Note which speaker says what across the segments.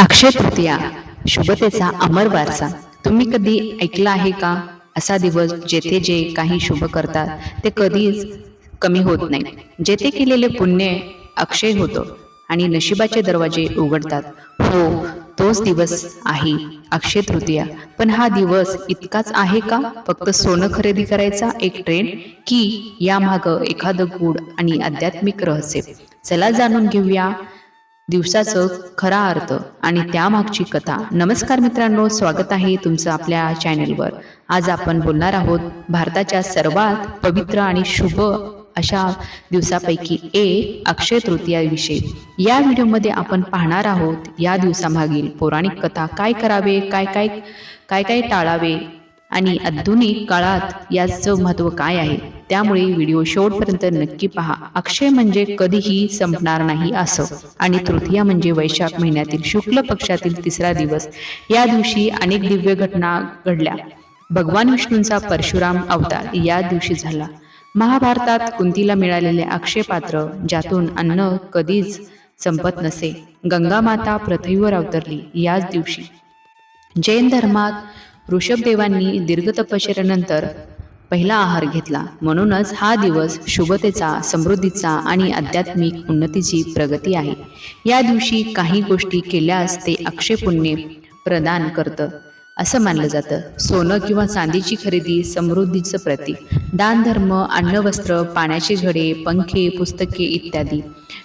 Speaker 1: अक्षय तृतीया शुभतेचा अमर वारसा. तुम्ही कधी ऐकला आहे का? असा दिवस जेथे जे काही शुभ करतात ते कधीच कमी होत नाही. जेथे केलेले पुण्य अक्षय होतं आणि नशिबाचे दरवाजे उघडतात. हो तोच दिवस आहे अक्षय तृतीया. पण हा दिवस इतकाच आहे का? फक्त सोनं खरेदी करायचा एक ट्रेंड? की यामागं एखादं गूढ आणि आध्यात्मिक रहस्य? चला जाणून घेऊया दिवसाचं खरा अर्थ आणि त्यामागची कथा. नमस्कार मित्रांनो स्वागत आहे तुमचं आपल्या चॅनेलवर. आज आपण बोलणार आहोत भारताच्या सर्वात पवित्र आणि शुभ अशा दिवसापैकी एक अक्षय तृतीयाविषयी. या व्हिडिओमध्ये आपण पाहणार आहोत या दिवसामागील पौराणिक कथा. काय करावे काय काय काय काय टाळावे आणि आधुनिक काळात याचं महत्त्व काय आहे? त्यामुळे व्हिडिओ शेवटपर्यंत नक्की पहा. अक्षय म्हणजे कधीही संपणार नाही असं. आणि तृतीया म्हणजे वैशाख महिन्यातील शुक्ल पक्षातील तिसरा दिवस. या दिवशी अनेक दिव्य घटना घडल्या. भगवान विष्णूंचा परशुराम अवतार या दिवशी झाला. महाभारतात कुंतीला मिळालेले अक्षय पात्र ज्यातून अन्न कधीच संपत नसे. गंगा माता पृथ्वीवर अवतरली याच दिवशी. जैन धर्मात ऋषभदेवांनी दीर्घ तपश्चर्यानंतर पहिला आहार घेतला. म्हणूनच हा दिवस शुभतेचा समृद्धीचा आणि आध्यात्मिक उन्नतीची प्रगती आहे. या दिवशी काही गोष्टी केल्यास ते अक्षय पुण्य प्रदान करतं. असं मानलं जातं. सोनं किंवा चांदीची खरेदी समृद्धीचं प्रतीक. दान धर्म अन्न वस्त्र पाण्याचे झडे पंखे पुस्तके इत्यादी.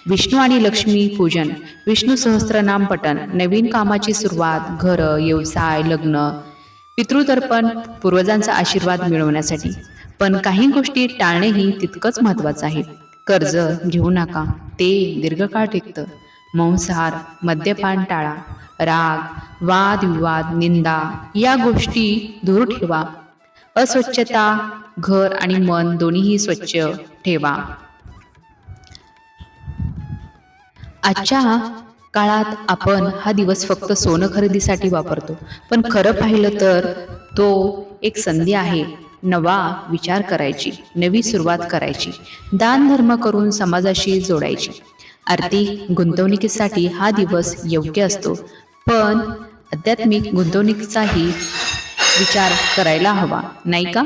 Speaker 1: विष्णू आणि लक्ष्मी पूजन. विष्णू सहस्रनाम पठण. नवीन कामाची सुरुवात घरं व्यवसाय लग्न पितृतर्पण पूर्वजांचा आशीर्वाद मिळवण्यासाठी. पण काही गोष्टी टाळणेही तितकंच महत्त्वाचं आहे. कर्ज घेऊ नका ते दीर्घकाळ टिकतं. मांसाहार मद्यपान टाळा. राग वाद विवाद निंदा या गोष्टी दूर ठेवा. अस्वच्छता घर आणि मन दोन्हीही स्वच्छ ठेवा. आजच्या काळात आपण हा दिवस फक्त सोनं खरेदीसाठी वापरतो. पण खरं पाहिलं तर तो एक संधी आहे नवा विचार करायची नवी सुरुवात करायची दान धर्म करून समाजाशी जोडायची. आर्थिक गुंतवणुकीसाठी हा दिवस योग्य असतो पण आध्यात्मिक गुंतवणुकीचाही विचार करायला हवा नाही का?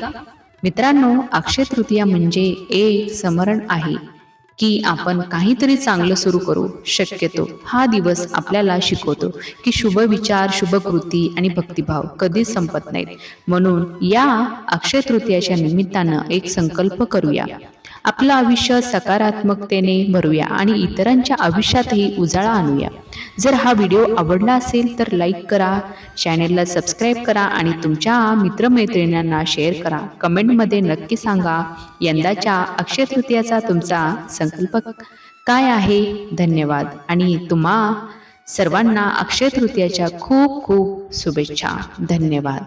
Speaker 1: मित्रांनो अक्षय तृतीया म्हणजे एक स्मरण आहे. की आपण काहीतरी चांगलं सुरू करू. शक्यतो हा दिवस आपल्याला शिकवतो की शुभ विचार शुभ कृती आणि भक्तिभाव कधीच संपत नाहीत. म्हणून या अक्षय तृतीयाच्या निमित्तानं एक संकल्प करूया. आपलं आयुष्य सकारात्मकतेने भरूया आणि इतरांच्या आयुष्यातही उजाळा आणूया. जर हा व्हिडिओ आवडला असेल तर लाईक करा चॅनेलला सबस्क्राईब करा आणि तुमच्या मित्रमैत्रिणींना शेअर करा. कमेंटमध्ये नक्की सांगा यंदाच्या अक्षय तृतीयाचा तुमचा संकल्प काय आहे? धन्यवाद. आणि तुम्हा सर्वांना अक्षय तृतीयाच्या खूप खूप शुभेच्छा. धन्यवाद.